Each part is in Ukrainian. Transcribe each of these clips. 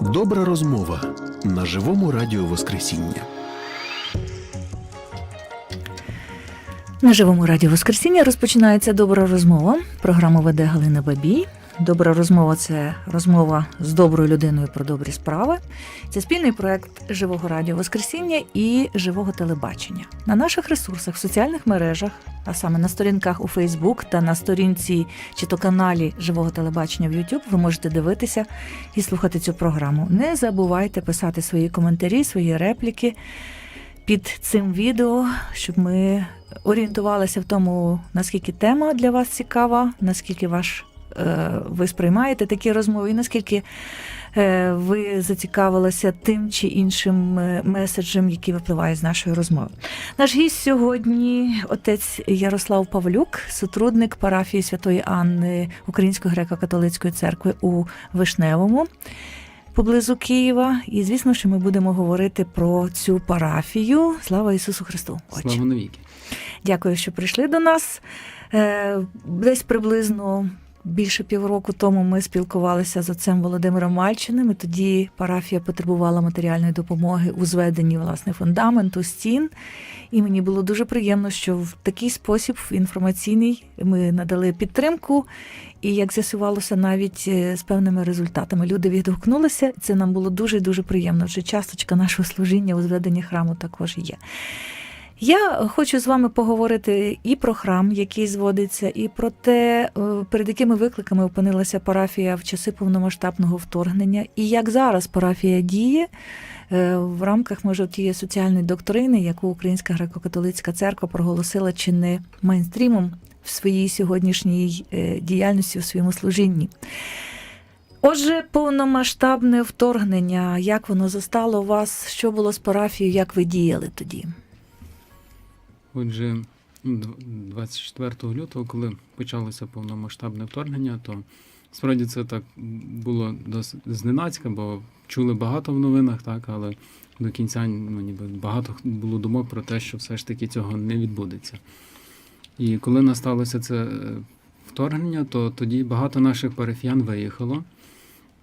Добра розмова на живому радіо Воскресіння. На живому радіо Воскресіння розпочинається добра розмова. Програму веде Галина Бабій. Добра розмова це розмова з доброю людиною про добрі справи. Це спільний проект Живого Радіо Воскресіння і живого телебачення. На наших ресурсах, в соціальних мережах, а саме на сторінках у Фейсбук та на сторінці чи то каналі Живого телебачення в YouTube ви можете дивитися і слухати цю програму. Не забувайте писати свої коментарі, свої репліки під цим відео, щоб ми орієнтувалися в тому, наскільки тема для вас цікава, наскільки ваш, ви сприймаєте такі розмови, і наскільки е, ви зацікавилися тим чи іншим е, меседжем, який випливає з нашої розмови. Наш гість сьогодні отець Ярослав Павлюк, сотрудник парафії Святої Анни Української греко-католицької церкви у Вишневому поблизу Києва. І звісно, що ми будемо говорити про цю парафію. Слава Ісусу Христу! Отче. Слава навіки. Дякую, що прийшли до нас. Е, Десь приблизно більше півроку тому ми спілкувалися з отцем Володимиром Мальчиним. І тоді парафія потребувала матеріальної допомоги у зведенні власне фундаменту, стін. І мені було дуже приємно, що в такий спосіб інформаційний ми надали підтримку. І як з'ясувалося, навіть е, з певними результатами люди відгукнулися. Це нам було дуже дуже приємно. Вже часточка нашого служіння у зведенні храму також є. Я хочу з вами поговорити і про храм, який зводиться, і про те, е, перед якими викликами опинилася парафія в часи повномасштабного вторгнення, і як зараз парафія діє е, в рамках може тієї соціальної доктрини, яку Українська греко-католицька церква проголосила чи не мейнстрімом в своїй сьогоднішній е, діяльності у своєму служінні. Отже, повномасштабне вторгнення, як воно застало вас, що було з парафією, як ви діяли тоді? Отже, 24 лютого, коли почалося повномасштабне вторгнення, то справді це так було досить зненацька, бо чули багато в новинах, так, але до кінця ну, ніби багато було думок про те, що все ж таки цього не відбудеться. І коли насталося це е, вторгнення, то тоді багато наших парафіян виїхало.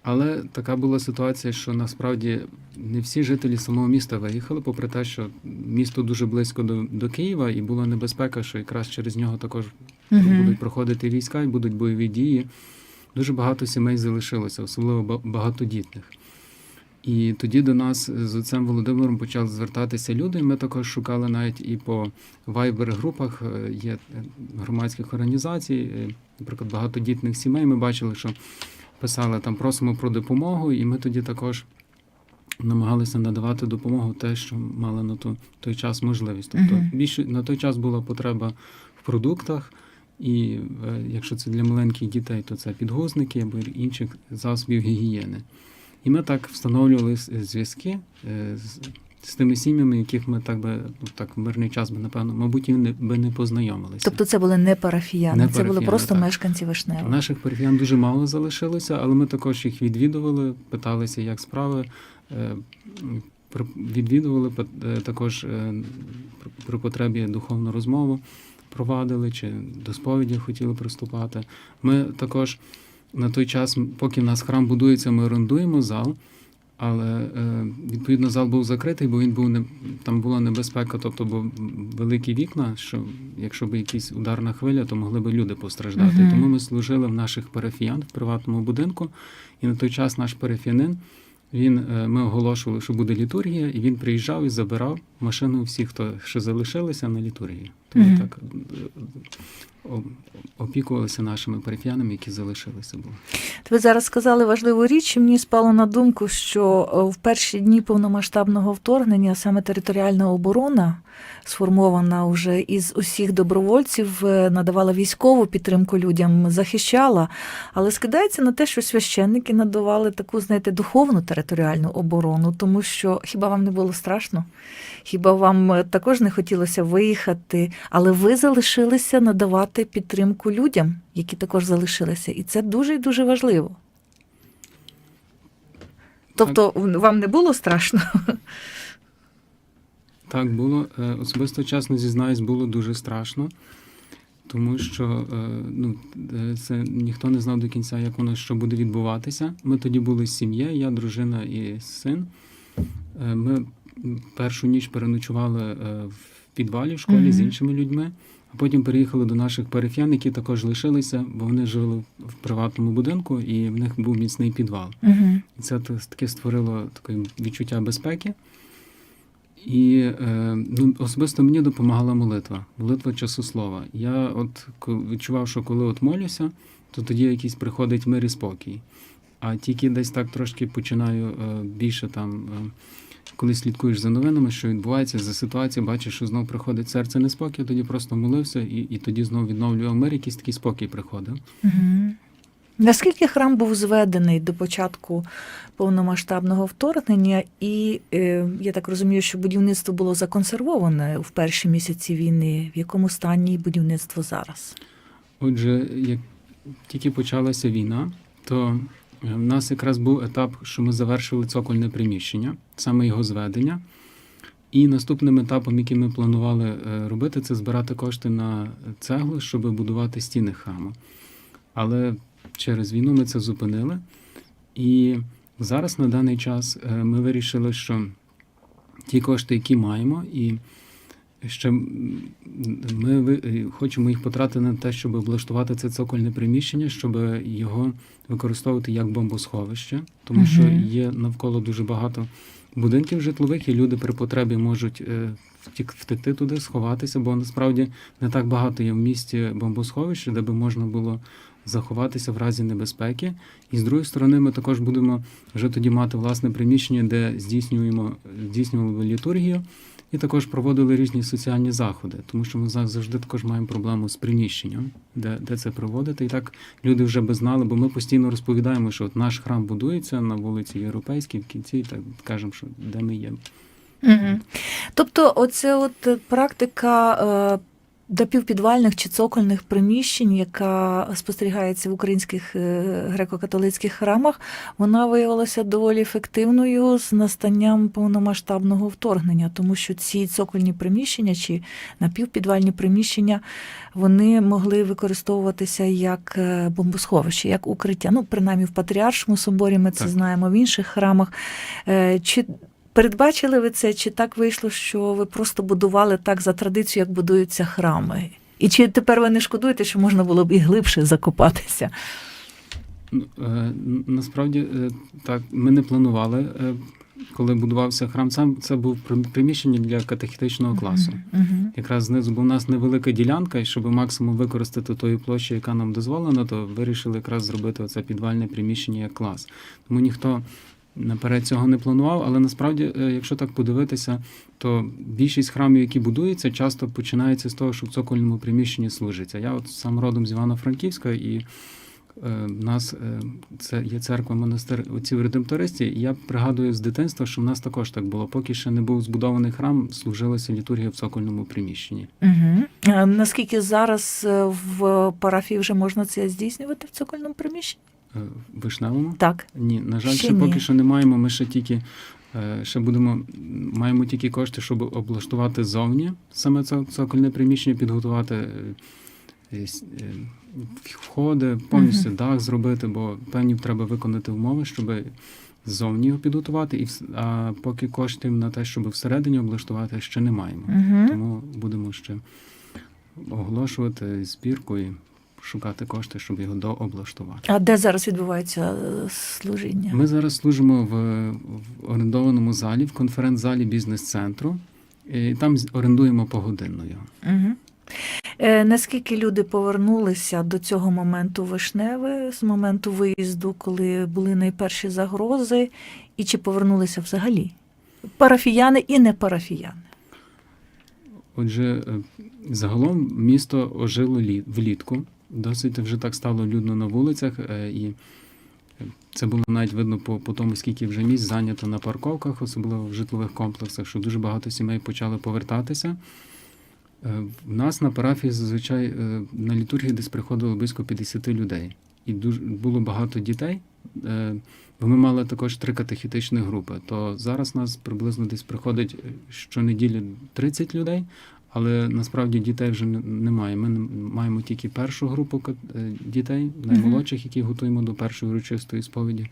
Але така була ситуація, що насправді не всі жителі самого міста виїхали, попри те, що місто дуже близько до, до Києва, і була небезпека, що якраз через нього також Мгм. будуть проходити війська і будуть бойові дії. Дуже багато сімей залишилося, особливо багатодітних. І тоді до нас з отцем Володимиром почали звертатися люди. Ми також шукали навіть і по вайбер-групах е, є е, громадських організацій, е, наприклад, багатодітних сімей. Ми бачили, що писали там просимо про допомогу, і ми тоді також намагалися надавати допомогу те, що мали на то, той час можливість. Тобто Мгм. більше на той час була потреба в продуктах, і е, якщо це для маленьких дітей, то це підгузники або інших засобів гігієни. І ми так встановлювали зв'язки е, з, з тими сім'ями, яких ми так би ну, так в мирний час би, напевно, мабуть, і не би не познайомилися. Тобто це були не парафіяни, Не це були просто так. мешканці Вишнева. Наших парафіян дуже мало залишилося, але ми також їх відвідували, питалися, як справи. Е, Відвідували е, також е, при потребі духовну розмову провадили чи до сповіді хотіли приступати. Ми також на той час, поки в нас храм будується, ми орендуємо зал. Але е, відповідно зал був закритий, бо він був не там була небезпека, тобто бо великі вікна, що якщо б якась ударна хвиля, то могли б люди постраждати. Мгм. Тому ми служили в наших парафіян в приватному будинку. І на той час наш парафіянин, він е, ми оголошували, що буде літургія, і він приїжджав і забирав машину всіх, хто ще залишилися на літургії. Тому Мгм. так е, опікувалися нашими парафіянами, які залишилися. Були. Ви зараз сказали важливу річ, і мені спало на думку, що е, в перші дні повномасштабного вторгнення саме територіальна оборона, сформована вже із усіх добровольців, е, надавала військову підтримку людям, захищала, але скидається на те, що священники надавали таку, знаєте, духовну територіальну оборону, тому що хіба вам не було страшно? Хіба вам е, також не хотілося виїхати, але ви залишилися надавати підтримку людям, які також залишилися, і це дуже і дуже важливо. Тобто вам не було страшно? Так було. Е, Особисто чесно зізнаюсь, було дуже страшно. тому що е, ну, е, це ніхто не знав до кінця, як воно що буде відбуватися. Ми тоді були з сім'єю, я, дружина і син. Ми першу ніч переночували в підвалі в школі з іншими людьми, а потім переїхали до наших парафіян, які також лишилися, бо вони жили в приватному будинку, і в них був міцний підвал. Угу. І це таке створило таке відчуття безпеки. І е, ну, особисто мені допомагала молитва, молитва часослова. Я от відчував, що коли от молюся, то тоді якийсь приходить мир і спокій. А тільки десь так трошки починаю е, більше там, е, коли слідкуєш за новинами, що відбувається за ситуацією, бачиш, що знов приходить серце неспокій, тоді просто молився, і, і тоді знов відновлював мир, якийсь такий спокій приходив. Угу. Наскільки храм був зведений до початку повномасштабного вторгнення, і е, я так розумію, що будівництво було законсервоване в перші місяці війни. В якому стані будівництво зараз? Отже, як тільки почалася війна, то е, в нас якраз був етап, що ми завершили цокольне приміщення, саме його зведення. І наступним етапом, який ми планували е, робити, це збирати кошти на цеглу, щоб будувати стіни храму. Але через війну ми це зупинили. І зараз на даний час е, ми вирішили, що ті кошти, які маємо, і ще ми е, хочемо їх потратити на те, щоб облаштувати це цокольне приміщення, щоб його використовувати як бомбосховище, тому що є навколо дуже багато будинків житлових, і люди при потребі можуть е, втекти туди, сховатися, бо насправді не так багато є в місті бомбосховищ, де би можна було заховатися в разі небезпеки. І з другої сторони, ми також будемо вже тоді мати власне приміщення, де здійснюємо здійснювали літургію. І також проводили різні соціальні заходи, тому що ми завжди також маємо проблему з приміщенням, де, де це проводити. І так люди вже би знали, бо ми постійно розповідаємо, що от наш храм будується на вулиці Європейській, в кінці так кажемо, що де ми є. Угу. Тобто, оце от практика е, напівпідвальних чи цокольних приміщень, яка спостерігається в українських е, греко-католицьких храмах, вона виявилася доволі ефективною з настанням повномасштабного вторгнення, тому що ці цокольні приміщення чи напівпідвальні приміщення вони могли використовуватися як е, бомбосховище, як укриття. Ну, принаймні в Патріаршому соборі ми це Так. знаємо, в інших храмах. Е, Чи Передбачили ви це, чи так вийшло, що ви просто будували так за традицією, як будуються храми? І чи тепер ви не шкодуєте, що можна було б і глибше закопатися? Ну, е, Насправді е, так, ми не планували, е, коли будувався храм. Сам це був прим- приміщення для катехетичного класу. Угу. Якраз знизу, бо в нас невелика ділянка, і щоб максимум використати тої площі, яка нам дозволена, то вирішили якраз зробити оце підвальне приміщення як клас. Тому ніхто наперед цього не планував, але насправді, е, якщо так подивитися, то більшість храмів, які будуються, часто починається з того, що в цокольному приміщенні служиться. Я от сам родом з Івано-Франківська і. е, В нас е, це є церква монастир отців редемтористі. Я пригадую з дитинства, що в нас також так було. Поки ще не був збудований храм, служилася літургія в цокольному приміщенні. Угу. А наскільки зараз в парафії вже можна це здійснювати в цокольному приміщенні? Е, Вишневому? Так. Ні, на жаль, Ще ще, ні. поки що не маємо. Ми ще тільки е, ще будемо маємо тільки кошти, щоб облаштувати зовні саме це цокольне приміщення, підготувати е, входи, повністю дах зробити, бо певні треба виконати умови, щоб ззовні його підготувати. І а поки коштів на те, щоб всередині облаштувати, ще не маємо. Угу. Тому будемо ще оголошувати збірку і шукати кошти, щоб його дооблаштувати. А де зараз відбувається е, служіння? Ми зараз служимо в, в орендованому залі, в конференц-залі бізнес-центру. І там орендуємо погодинно його. Угу. Е, наскільки люди повернулися до цього моменту вишневе, з моменту виїзду, коли були найперші загрози, і чи повернулися взагалі? Парафіяни і не парафіяни. Отже, е, загалом місто ожило влітку. Досить вже так стало людно на вулицях, е, і е, це було навіть видно по, по тому, скільки вже місць зайнято на парковках, особливо в житлових комплексах, що дуже багато сімей почали повертатися. Е, В нас на парафії зазвичай е, на літургії десь приходило близько 50 людей. І дуже було багато дітей. е, Бо ми мали також три катехітичні групи. То зараз нас приблизно десь приходить е, щонеділі 30 людей, Але насправді дітей вже не- немає. Ми маємо тільки першу групу е, дітей, наймолодших, які готуємо до першої урочистої сповіді.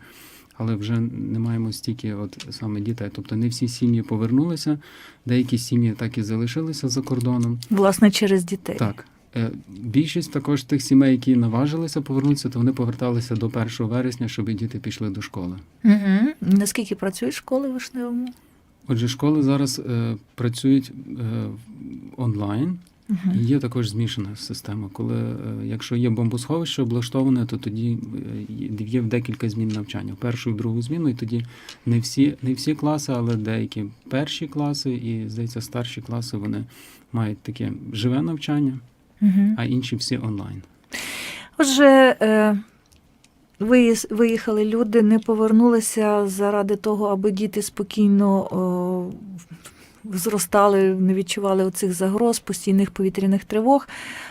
Але вже не маємо стільки от саме дітей. Тобто не всі сім'ї повернулися, деякі сім'ї так і залишилися за кордоном. Власне, через дітей. Так. Е, Більшість також тих сімей, які наважилися повернутися, то вони поверталися до 1 вересня, щоб діти пішли до школи. Угу. Наскільки працюють школи в Вишневому? Отже, школи зараз е, працюють е, онлайн. Угу. Є також змішана система. Коли е, якщо є бомбосховище облаштоване, то тоді е, є декілька змін навчання. Першу і другу зміну, і тоді не всі, не всі класи, але деякі перші класи і, здається, старші класи вони мають таке живе навчання, Угу. а інші всі онлайн. Отже, е, виїхали люди, не повернулися заради того, аби діти спокійно зростали, не відчували оцих загроз, постійних повітряних тривог.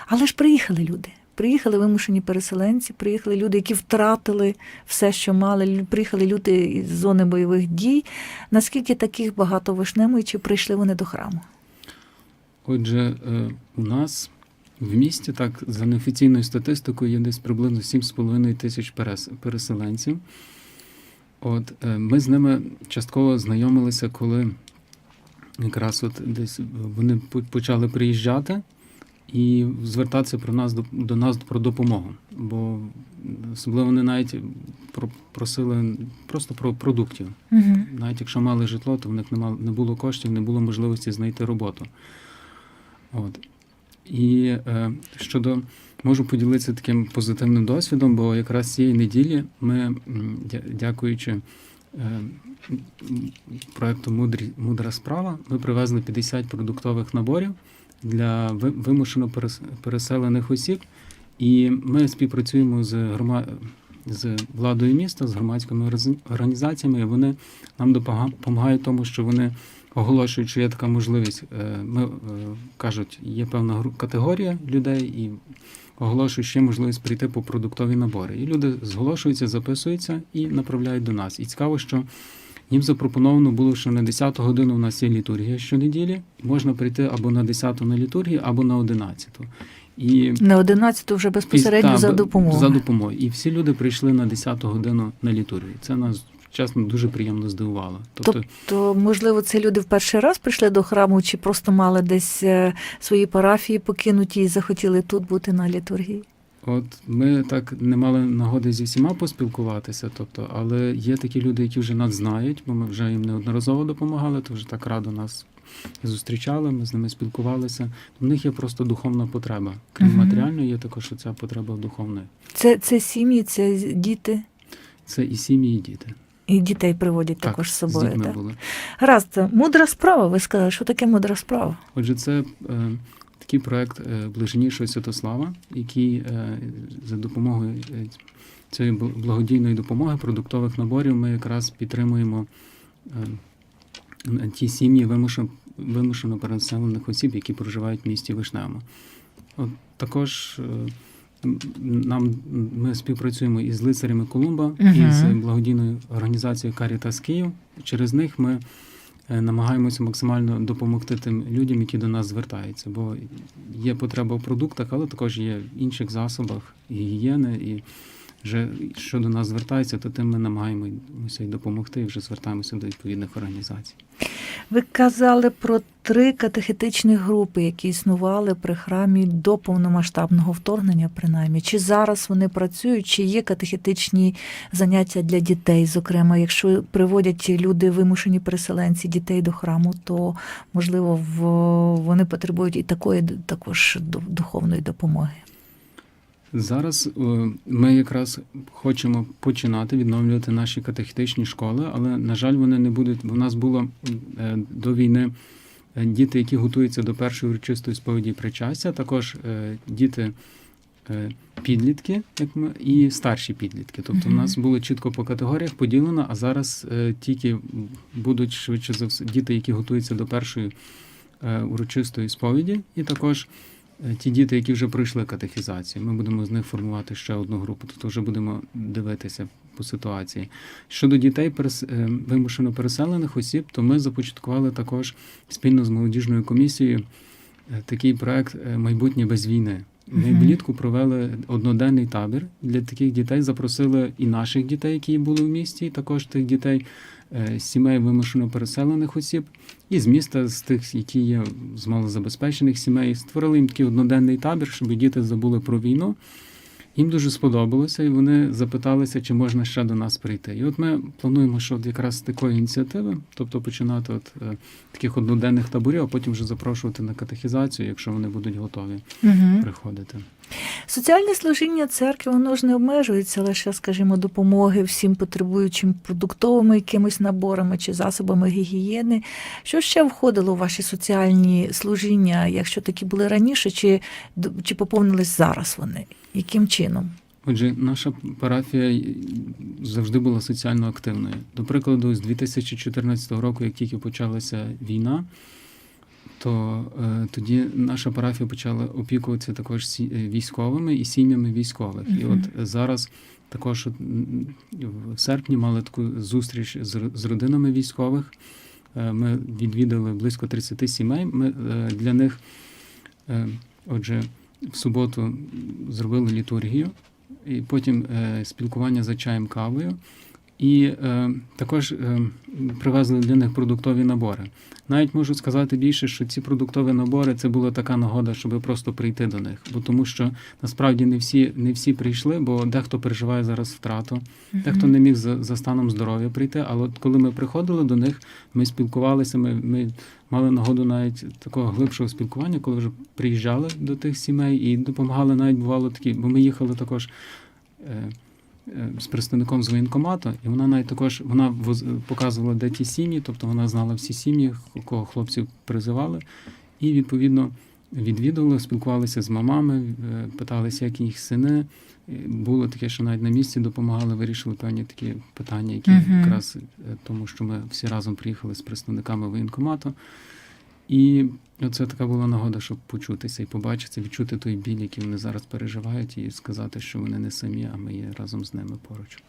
Але ж приїхали люди. Приїхали вимушені переселенці, приїхали люди, які втратили все, що мали. Приїхали люди із зони бойових дій. Наскільки таких багато в Вишневому, і чи прийшли вони до храму? Отже, е, у нас в місті, так, за неофіційною статистикою, є десь приблизно 7,5 тисяч переселенців. От, е, ми з ними частково знайомилися, коли якраз от десь вони почали приїжджати і звертатися про нас до, нас про допомогу. Бо особливо вони навіть просили просто про продуктів. Угу. Навіть якщо мали житло, то в них не було коштів, не було можливості знайти роботу. От. І е, щодо можу поділитися таким позитивним досвідом, бо якраз цієї неділі ми, дякуючи е, проекту Мудра справа, ми привезли 50 продуктових наборів для вимушено перес- переселених осіб. І ми співпрацюємо з грома... з владою міста, з громадськими організаціями. і Вони нам допомагають тому, що вони оголошують, що є така можливість. Е, Ми е, кажуть, є певна категорія людей і оголошують, що є можливість прийти по продуктові набори. І люди зголошуються, записуються і направляють до нас. І цікаво, що їм запропоновано було, що на 10 годину у нас є літургія щонеділі. Можна прийти або на 10 на літургію, або на 11. І На 11 вже безпосередньо та, за допомогою. За допомогою. І всі люди прийшли на 10 годину на літургію. Це нас чесно дуже приємно здивувало. Тобто, То, можливо, це люди в перший раз прийшли до храму, чи просто мали десь е, свої парафії покинуті і захотіли тут бути на літургії? от ми так не мали нагоди зі всіма поспілкуватися, тобто, але є такі люди, які вже нас знають, бо ми вже їм неодноразово допомагали, то вже так радо нас зустрічали, ми з ними спілкувалися. В них є просто духовна потреба. Крім Мгм. матеріальної, є також ця потреба духовної. Це, це сім'ї, це діти, Це і сім'ї, і діти. І дітей приводять також з собою. дітьми Так? були. Гаразд, мудра справа. Ви сказали, що таке мудра справа? Отже, це е, такий проект е, блаженнішого Святослава, який е, за допомогою е, цієї бл- благодійної допомоги продуктових наборів ми якраз підтримуємо е, ті сім'ї вимушено, вимушено переселених осіб, які проживають в місті Вишневому. От також е, нам ми співпрацюємо із лицарями Колумба Мгм. і з благодійною організацією Карітас Київ. Через них ми е, намагаємося максимально допомогти тим людям, які до нас звертаються. Бо є потреба в продуктах, але також є в інших засобах гігієни. І вже що до нас звертається, то тим ми намагаємося й допомогти і вже звертаємося до відповідних організацій. Ви казали про три катехетичні групи, які існували при храмі до повномасштабного вторгнення, принаймні. Чи зараз вони працюють, чи є катехетичні заняття для дітей? Зокрема, якщо приводять люди вимушені переселенці дітей до храму, то можливо вони потребують і такої також ду- духовної допомоги. Зараз е, ми якраз хочемо починати відновлювати наші катехетичні школи, але на жаль, вони не будуть. В нас було е, до війни е, діти, які готуються до першої урочистої сповіді причастя, також діти. Підлітки, як ми, і старші підлітки. Тобто, в нас було чітко по категоріях поділено, а зараз е, тільки будуть швидше за все діти, які готуються до першої е, урочистої сповіді, і також ті діти, які вже пройшли катехізацію, ми будемо з них формувати ще одну групу, тобто вже будемо дивитися по ситуації. Щодо дітей перес- е, вимушено переселених осіб, то ми започаткували також спільно з молодіжною комісією е, такий проект е, Майбутнє без війни. Ми влітку провели одноденний табір для таких дітей. Запросили і наших дітей, які були в місті, і також тих дітей е, сімей вимушено переселених осіб, і з міста, з тих, які є з малозабезпечених сімей. Створили їм такий одноденний табір, щоб діти забули про війну. Їм дуже сподобалося, і вони запиталися, чи можна ще до нас прийти. І от ми плануємо, що от якраз з такої ініціативи, тобто починати от е, таких одноденних таборів, а потім вже запрошувати на катехізацію, якщо вони будуть готові Угу. приходити. Соціальне служіння церкви воно ж не обмежується лише, скажімо, допомоги всім потребуючим продуктовими якимись наборами чи засобами гігієни. Що ще входило у ваші соціальні служіння, якщо такі були раніше, чи, чи поповнились зараз вони? Яким чином? Отже, наша парафія завжди була соціально активною. До прикладу, з 2014 року, як тільки почалася війна, то е, тоді наша парафія почала опікуватися також сі- е, військовими і сім'ями військових. І от зараз також в серпні мали таку зустріч з, з родинами військових. Е, Ми відвідали близько 30 сімей. Ми е, для них, е, отже, в суботу зробили літургію, і потім е, спілкування за чаєм кавою. І е, також е, привезли для них продуктові набори. Навіть можу сказати більше, що ці продуктові набори це була така нагода, щоб просто прийти до них. Бо тому що насправді не всі, не всі прийшли, бо дехто переживає зараз втрату, дехто не міг за, за станом здоров'я прийти. Але от коли ми приходили до них, ми спілкувалися, ми, ми мали нагоду навіть такого глибшого спілкування, коли вже приїжджали до тих сімей і допомагали навіть бувало такі, бо ми їхали також. Е, з представником з воєнкомату, і вона навіть також вона показувала, де ті сім'ї, тобто вона знала всі сім'ї, кого хлопців призивали, і відповідно відвідували, спілкувалися з мамами, е, питалися, як їх сини. Було таке, що навіть на місці допомагали, вирішили певні такі питання, які Мгм. якраз е, тому, що ми всі разом приїхали з представниками воєнкомату. І це така була нагода, щоб почутися і побачитися, відчути той біль, який вони зараз переживають, і сказати, що вони не самі, а ми є разом з ними поруч.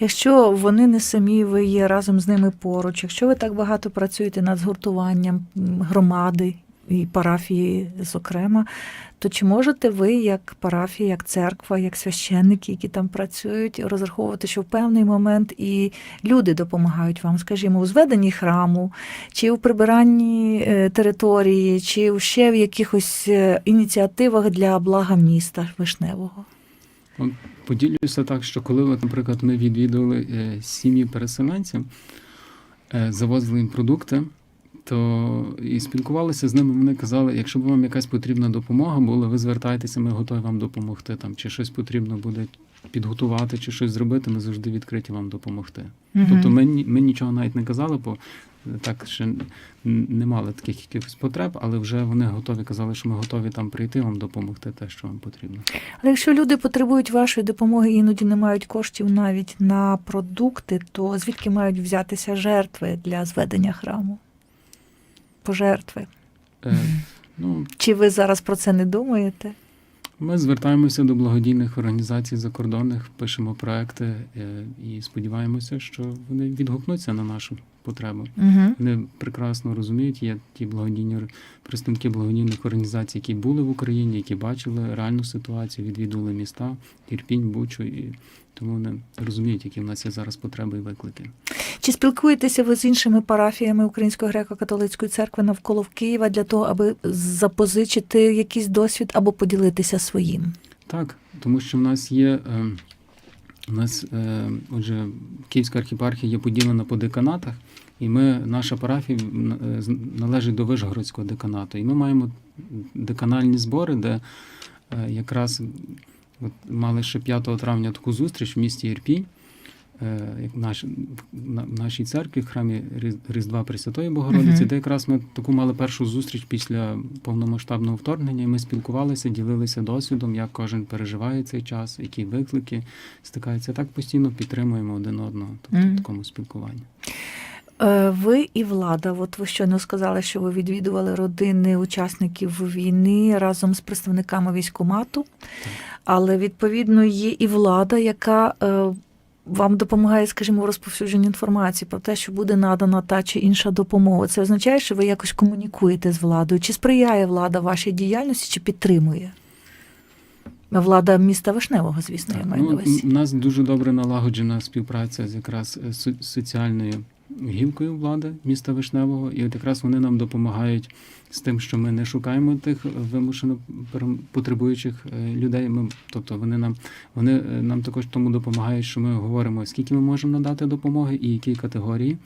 Якщо вони не самі, ви є разом з ними поруч, якщо ви так багато працюєте над згуртуванням громади і парафії, зокрема, то чи можете ви, як парафія, як церква, як священники, які там працюють, розраховувати, що в певний момент і люди допомагають вам, скажімо, у зведенні храму, чи у прибиранні е, території, чи ще в якихось е, ініціативах для блага міста Вишневого? Поділюся так, що коли, наприклад, ми відвідували е, сім'ї переселенців, завозили їм продукти, то і спілкувалися з ними. Вони казали, якщо б вам якась потрібна допомога була, ви звертайтеся, ми готові вам допомогти. Там чи щось потрібно буде підготувати, чи щось зробити, ми завжди відкриті вам допомогти. Тобто ми, ми нічого навіть не казали, бо так ще не мали таких якихось потреб, але вже вони готові казали, що ми готові там прийти вам допомогти те, що вам потрібно. Але якщо люди потребують вашої допомоги, іноді не мають коштів навіть на продукти, то звідки мають взятися жертви для зведення храму? Пожертви. Е, ну, Чи ви зараз про це не думаєте? Ми звертаємося до благодійних організацій закордонних, пишемо проекти е, і сподіваємося, що вони відгукнуться на нашу потребу. Угу. Вони прекрасно розуміють, є ті благодійні представники благодійних організацій, які були в Україні, які бачили реальну ситуацію, відвідували міста, Ірпінь, Бучу, і тому вони розуміють, які в нас є зараз потреби і виклики. Чи спілкуєтеся ви з іншими парафіями Української греко-католицької церкви навколо Києва для того, аби запозичити якийсь досвід або поділитися своїм? Так, тому що в нас є. Е, у нас, е, отже, Київська архіпархія є поділена по деканатах, і ми, наша парафія е, належить до Вишгородського деканату. І ми маємо деканальні збори, де е, якраз от, мали ще 5 травня таку зустріч в місті Ірпінь. Е, як наш, в нашій церкві, в храмі Різдва Пресвятої Богородиці, Мгм. де якраз ми таку мали першу зустріч після повномасштабного вторгнення, і ми спілкувалися, ділилися досвідом, як кожен переживає цей час, які виклики стикаються. Так постійно підтримуємо один одного, тобто Мгм. в такому спілкуванні. Е, Ви і влада, от ви щойно сказали, що ви відвідували родини учасників війни разом з представниками військомату, але відповідно є і влада, яка е, вам допомагає, скажімо, в розповсюдженні інформації про те, що буде надана та чи інша допомога. Це означає, що ви якось комунікуєте з владою. Чи сприяє влада вашій діяльності, чи підтримує? Влада міста Вишневого, звісно, я маю на ну, увазі. у нас дуже добре налагоджена співпраця з якраз е, соціальною гілкою влади міста Вишневого, і от якраз вони нам допомагають з тим, що ми не шукаємо тих вимушено потребуючих е, людей. Ми, тобто вони нам вони е, нам також тому допомагають, що ми говоримо, скільки ми можемо надати допомоги і які категорії.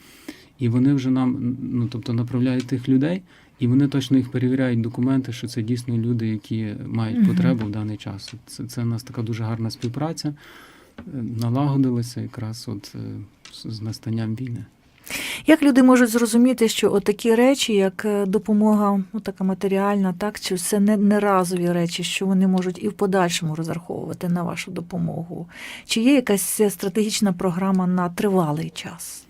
І вони вже нам ну тобто направляють тих людей, і вони точно їх перевіряють документи, що це дійсно люди, які мають потребу в даний час. Це, це у нас така дуже гарна співпраця. е, Налагодилася якраз от з настанням війни. Як люди можуть зрозуміти, що отакі речі, як е, допомога, ну така матеріальна, так чи це не, не разові речі, що вони можуть і в подальшому розраховувати на вашу допомогу? Чи є якась е, стратегічна програма на тривалий час?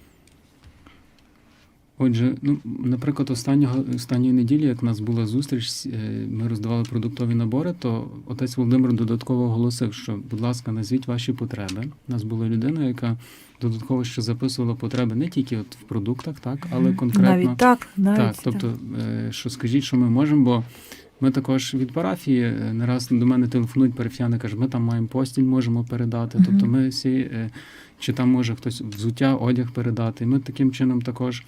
Отже, ну, наприклад, останнього останньої неділі, як у нас була зустріч, е, ми роздавали продуктові набори, то отець Володимир додатково оголосив, що, будь ласка, назвіть ваші потреби. У нас була людина, яка додатково ще записувала потреби не тільки от в продуктах, так, але конкретно навіть так, навіть Так, тобто, так. що скажіть, що ми можемо, бо ми також від парафії е, не раз до мене телефонують парафіяни, кажуть, ми там маємо постіль, можемо передати. Мгм. Тобто ми всі, е, чи там може хтось взуття, одяг передати. Ми таким чином також.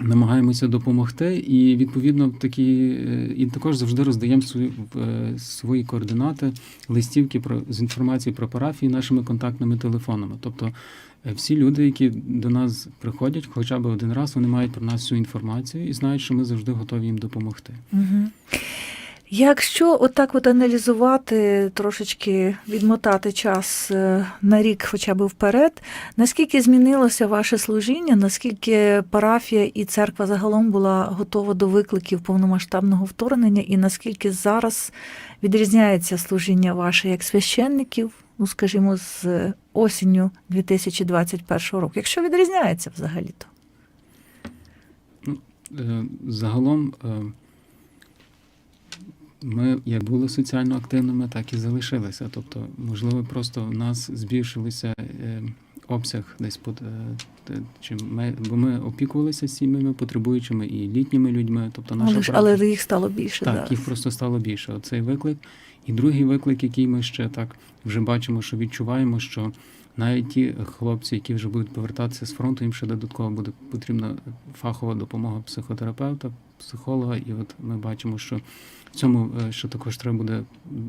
Намагаємося допомогти, і відповідно такі е, і також завжди роздаємо свої, е, свої координати, листівки про з інформацією про парафії нашими контактними телефонами. Тобто е, всі люди, які до нас приходять, хоча б один раз, вони мають про нас всю інформацію і знають, що ми завжди готові їм допомогти. Угу. Якщо отак от аналізувати, трошечки відмотати час е, на рік хоча б вперед, наскільки змінилося ваше служіння, наскільки парафія і церква загалом була готова до викликів повномасштабного вторгнення, і наскільки зараз відрізняється служіння ваше як священників, ну скажімо, з осінню 2021 року, якщо відрізняється взагалі-то? Е, Загалом е, ми як були соціально активними, так і залишилися. Тобто, можливо, просто в нас збільшилися е, обсяг десь под е, те- чи ми, бо ми опікувалися сім'ями потребуючими і літніми людьми. Тобто наша Але, ж- але їх стало більше. Так, зараз. їх просто стало більше. Оцей виклик. І другий виклик, який ми ще так вже бачимо, що відчуваємо, що навіть ті хлопці, які вже будуть повертатися з фронту, їм ще додатково буде потрібна фахова допомога психотерапевта, психолога. І от ми бачимо, що в цьому е, ще також треба буде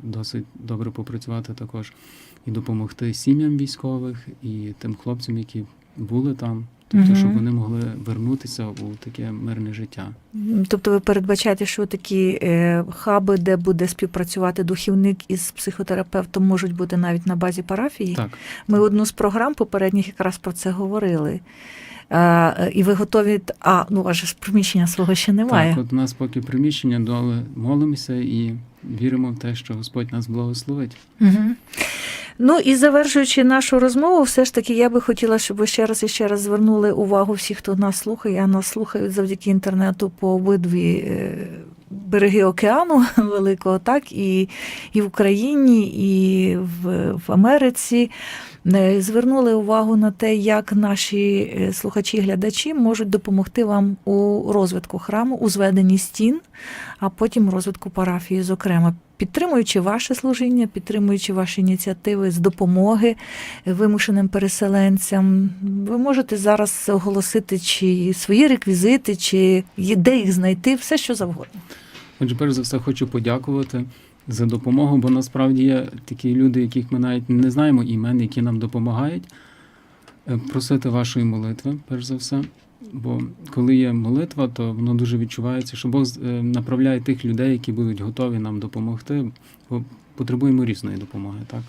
досить добре попрацювати також і допомогти сім'ям військових, і тим хлопцям, які були там. Тобто, Мгм. щоб вони могли вернутися у таке мирне життя. Тобто ви передбачаєте, що такі е, хаби, де буде співпрацювати духівник із психотерапевтом, можуть бути навіть на базі парафії? Так. Ми одну з програм попередніх якраз про це говорили. Е, і ви готові. А, ну, у вас же ж приміщення свого ще немає. Так, от у нас поки приміщення, але молимося і віримо в те, що Господь нас благословить. Угу. Ну і завершуючи нашу розмову, все ж таки я би хотіла, щоб ви ще раз і ще раз звернули увагу всіх, хто нас слухає, а нас слухають завдяки інтернету по обидві е, береги океану великого, так і, і в Україні, і в, в Америці. Звернули увагу на те, як наші е, слухачі, глядачі можуть допомогти вам у розвитку храму, у зведенні стін, а потім розвитку парафії, зокрема, підтримуючи ваше служіння, підтримуючи ваші ініціативи з допомоги вимушеним переселенцям. Ви можете зараз оголосити чи свої реквізити, чи де їх знайти, все що завгодно. Отже, перш за все, хочу подякувати за допомогу, бо насправді є такі люди, яких ми навіть не знаємо імен, які нам допомагають. Е, Просити вашої молитви, перш за все. Бо коли є молитва, то воно дуже відчувається, що Бог е, направляє тих людей, які будуть готові нам допомогти, бо потребуємо різної допомоги. Так?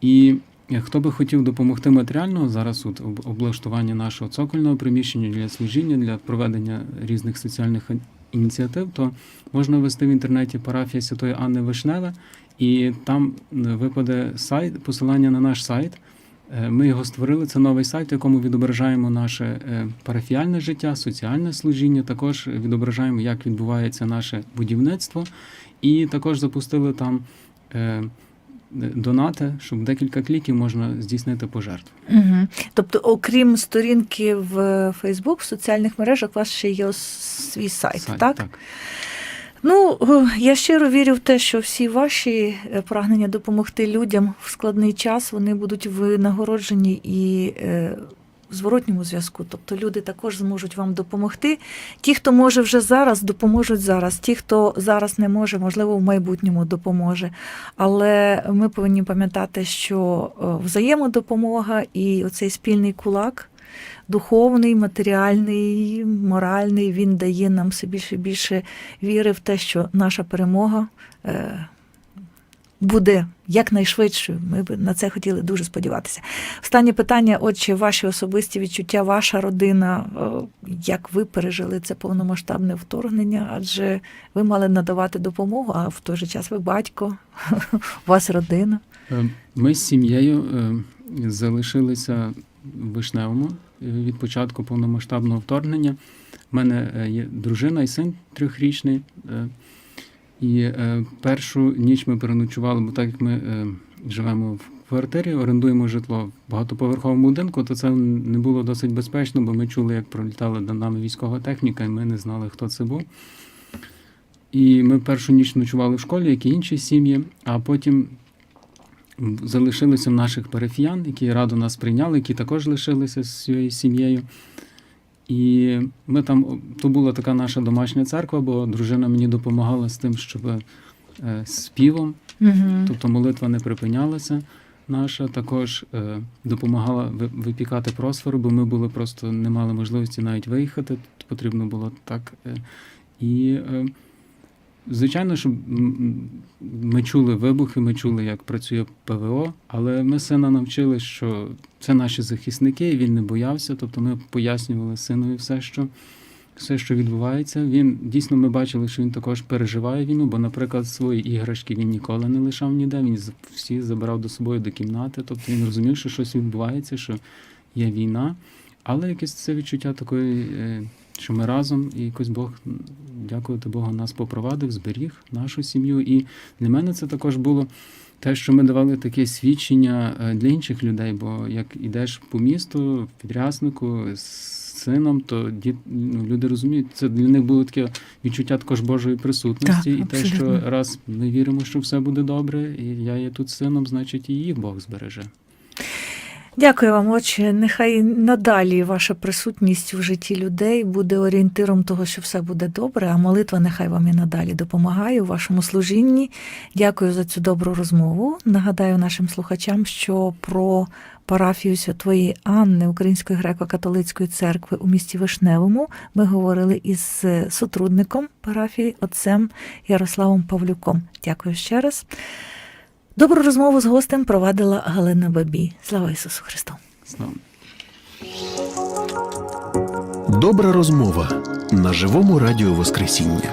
І е, хто би хотів допомогти матеріально, зараз от облаштування нашого цокольного приміщення для служіння, для проведення різних соціальних ініціатив, то можна ввести в інтернеті парафія Святої Анни Вишневе, і там е, випаде сайт, посилання на наш сайт. Е, Ми його створили. Це новий сайт, в якому відображаємо наше е, парафіальне життя, соціальне служіння. Також відображаємо, як відбувається наше будівництво, і також запустили там донати, щоб декілька кліків можна здійснити пожертву. Угу. Тобто, окрім сторінки в Фейсбук, в соціальних мережах, у вас ще є свій сайт, Сайт, так? так. Ну, е, я щиро вірю в те, що всі ваші е, прагнення допомогти людям в складний час вони будуть винагороджені і е, зворотньому зв'язку. Тобто люди також зможуть вам допомогти. Ті, хто може вже зараз, допоможуть зараз. Ті, хто зараз не може, можливо, в майбутньому допоможе. Але ми повинні пам'ятати, що е, взаємодопомога і оцей спільний кулак. Духовний, матеріальний, моральний, він дає нам все більше і більше віри в те, що наша перемога е, буде якнайшвидшою. Ми б на це хотіли дуже сподіватися. Останнє питання: отче, ваші особисті відчуття, ваша родина, е, як ви пережили це повномасштабне вторгнення? Адже ви мали надавати допомогу, а в той же час ви батько, у вас родина. Е, Ми з сім'єю е, залишилися в Вишневому від початку повномасштабного вторгнення. У мене є дружина і син трьохрічний. І е, першу ніч ми переночували, бо так як ми е, живемо в квартирі, орендуємо житло в багатоповерховому будинку, то це не було досить безпечно, бо ми чули, як пролітала до нами військова техніка, і ми не знали, хто це був. І ми першу ніч ночували в школі, як і інші сім'ї, а потім залишилися в наших парафіян, які радо нас прийняли, які також лишилися з своєю сім'єю. І ми там, то була така наша домашня церква, бо дружина мені допомагала з тим, щоб е, співом, Угу. тобто молитва не припинялася. Наша також е, допомагала випікати просфору, бо ми були просто не мали можливості навіть виїхати. Потрібно було так. Е, і е, звичайно, що ми чули вибухи, ми чули, як працює ПВО, але ми сина навчили, що це наші захисники, і він не боявся. Тобто ми пояснювали синові все, що. Все, що відбувається, він дійсно ми бачили, що він також переживає війну, бо, наприклад, свої іграшки він ніколи не лишав ніде. Він всі забирав до собою до кімнати. Тобто він розумів, що щось відбувається, що є війна. Але якесь це відчуття такої, е, що ми разом, і якось Бог, дякувати Богу, нас попровадив, зберіг нашу сім'ю. І для мене це також було те, що ми давали таке свідчення е, для інших людей. Бо як ідеш по місту, в підряснику з сином, то діт, ну, люди розуміють, це для них було таке відчуття також Божої присутності, Так, і те, що раз ми віримо, що все буде добре, і я є тут сином, значить і їх Бог збереже. Дякую вам, отче. Нехай надалі ваша присутність в житті людей буде орієнтиром того, що все буде добре, а молитва нехай вам і надалі допомагає у вашому служінні. Дякую за цю добру розмову. Нагадаю нашим слухачам, що про парафію Святої Анни Української греко-католицької церкви у місті Вишневому ми говорили із сотрудником парафії отцем Ярославом Павлюком. Дякую ще раз. Добру розмову з гостем провадила Галина Бабій. Слава Ісусу Христу! Слава. Добра розмова на живому радіо Воскресіння.